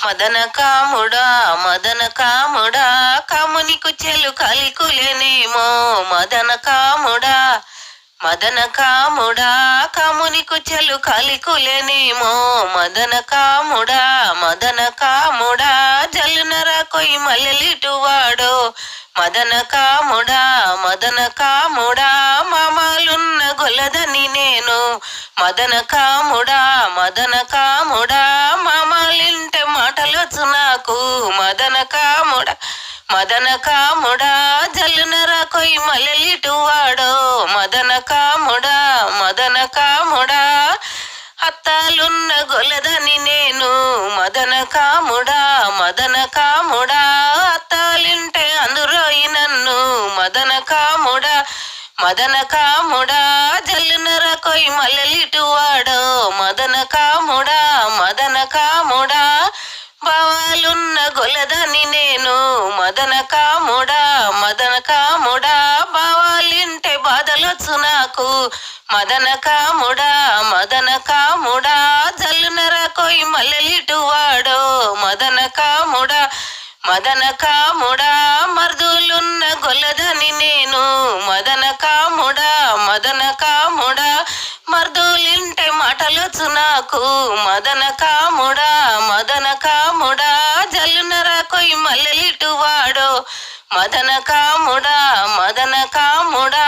మదన కాముడా మదన కాముడా కామునికు చెలు కలికులేనేమో మదన కాముడా మదన కాముడా కామునికు చెలు కలికులేనేమో మదన కాముడా మదన కాముడా జల్లునర కొయ్యి మల్లెలిటు వాడో మదన కాముడా మదన కాముడా మామాలున్న గొలదని నేను మదన కాముడా మదన కాముడా మాటలొచ్చు నాకు మదన కాముడ మదన కాముడా జల్లునర కొయ్యి మలలిటు వాడో మదన కాముడా మదన కాముడా అత్తాలున్న గొలదని నేను మదన కాముడా మదన కాముడా అత్తాలింటే అందురోయి నన్ను మదన కాముడా మదన కాముడా జల్లునర కొయ్యి మల్లెలిటు వాడో మదన కాముడా మదన కాముడా భావాలున్న గొలదని నేను. మదన కాముడా మదన కాముడా భావాలింటే బాధలొచ్చు నాకు. మదన కాముడా మదన కాముడా జల్లునర కొయ్యి మల్లెలిటు వాడో మదన కాముడా మదన కాముడా మర్దులున్న గొలదని నేను. మదన కాముడా మదన కాముడా మర్దులింటే మాటలొచ్చు నాకు మదన కాముడా మదన కాముడా జల్లునర కొయ్యి మల్లెలిటు వాడో. మదన కాముడా మదన కాముడా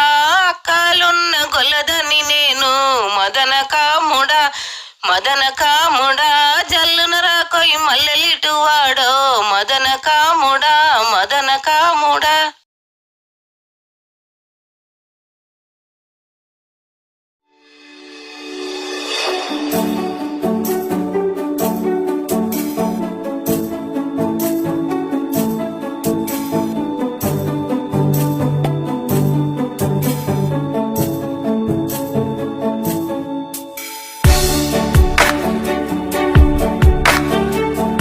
అక్కలున్న గొల్లదని నేను. మదన కాముడా మదన కాముడా జల్లునర కొయ్యి మల్లెలిటు వాడో. మదన కాముడా